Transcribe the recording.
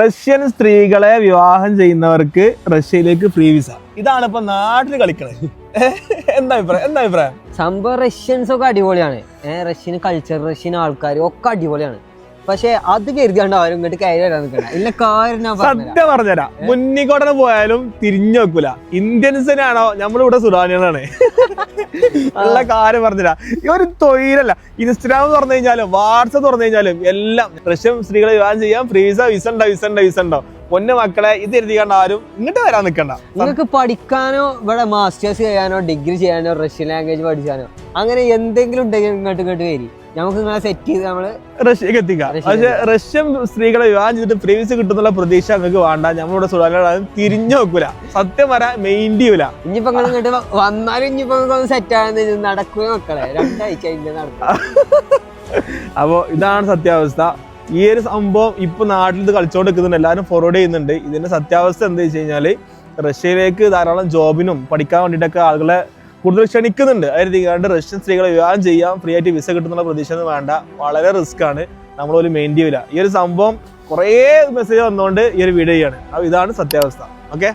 Russian സ്ത്രീകളെ വിവാഹം ചെയ്യുന്നവർക്ക് റഷ്യയിലേക്ക് ഫ്രീ വിസ. ഇതാണ് ഇപ്പൊ നാട്ടിൽ കളിക്കണത് എന്താ അഭിപ്രായം? എന്താ അഭിപ്രായം? സംഭവം റഷ്യൻസ് ഒക്കെ അടിപൊളിയാണ്. റഷ്യൻ കൾച്ചർ റഷ്യൻ ആൾക്കാർ ഒക്കെ അടിപൊളിയാണ്. പക്ഷെ അത് കരുതിയാണ്ട് ആരും ഇങ്ങോട്ട് കയറി വരാൻ ഇല്ല സത്യം പറഞ്ഞുതരാം. മുന്നിക്കോട്ടന് പോയാലും തിരിഞ്ഞു വെക്കൂല ഇന്ത്യൻസിനാണോ? നമ്മളിവിടെ സുഡാനികളാണ്. ഉള്ള കാര്യം പറഞ്ഞില്ല. ഈ ഒരു തൊഴിലല്ല. ഇൻസ്റ്റാഗ്രാം തുറന്നു കഴിഞ്ഞാലും വാട്സപ്പ് തുറന്നു കഴിഞ്ഞാലും എല്ലാം റഷ്യൻ സ്ത്രീകളെ വിവാഹം ചെയ്യാം. ഫ്രീസ വിസ ഉണ്ടോ? വിസ ഉണ്ടോ? വിസ ഉണ്ടോ? പൊന്നു മക്കളെ ഇത് എഴുതിക്കാണ്ട് ആരും ഇങ്ങോട്ട് വരാൻ നിൽക്കണ്ട നിങ്ങൾക്ക് പഠിക്കാനോ ഇവിടെ മാസ്റ്റേഴ്സ് ചെയ്യാനോ ഡിഗ്രി ചെയ്യാനോ റഷ്യൻ ലാംഗ്വേജ് പഠിക്കാനോ അങ്ങനെ എന്തെങ്കിലും ഉണ്ടെങ്കിൽ ഇങ്ങോട്ട് ഇങ്ങോട്ട് വരി. നമുക്ക് നിങ്ങളെ സെറ്റ് ചെയ്ത് നമ്മൾ റഷ്യക്ക് എത്തിക്കാം. പക്ഷെ റഷ്യൻ സ്ത്രീകളെ വിവാഹം ചെയ്തിട്ട് പ്രീവിയസ് കിട്ടുന്നുള്ള പ്രതീക്ഷ നിങ്ങൾക്ക് വേണ്ട. നമ്മളിവിടെ സുഖം തിരിഞ്ഞു നോക്കൂല. സത്യം വരാൻ മെയിൻഡിയൂല ചെയ്യൂല. ഇനിയിപ്പോ ഇങ്ങോട്ട് വന്നാലും ഇനിയിപ്പോ ഒന്ന് സെറ്റ് ആകുന്ന നടക്കുക മക്കളെ. രണ്ടാഴ്ച ഇല്ല നടക്കും. അപ്പോൾ ഇതാണ് സത്യാവസ്ഥ. ഈ ഒരു സംഭവം ഇപ്പൊ നാട്ടിൽ ഇത് കളിച്ചോണ്ട് നിൽക്കുന്നുണ്ട് എല്ലാവരും ഫോർവേഡ് ചെയ്യുന്നുണ്ട്. ഇതിന്റെ സത്യാവസ്ഥ എന്താ വെച്ച് കഴിഞ്ഞാൽ റഷ്യയിലേക്ക് ധാരാളം ജോബിനും പഠിക്കാൻ വേണ്ടിയിട്ടൊക്കെ ആളുകളെ കൂടുതൽ ക്ഷണിക്കുന്നുണ്ട്. അതായത് റഷ്യൻ സ്ത്രീകളെ വിവാഹം ചെയ്യാം ഫ്രീ ആയിട്ട് വിസ കിട്ടുന്നുള്ള പ്രതീക്ഷ ഒന്നും വേണ്ട. വളരെ റിസ്ക് ആണ്. നമ്മൾ ഒരു മെയിൻ ചെയ്യില്ല ഈ ഒരു സംഭവം കുറേ മെസ്സേജ് വന്നുകൊണ്ട് ഈ ഒരു വീഡിയോ ചെയ്യാണ്. ഇതാണ് സത്യാവസ്ഥ. ഓക്കെ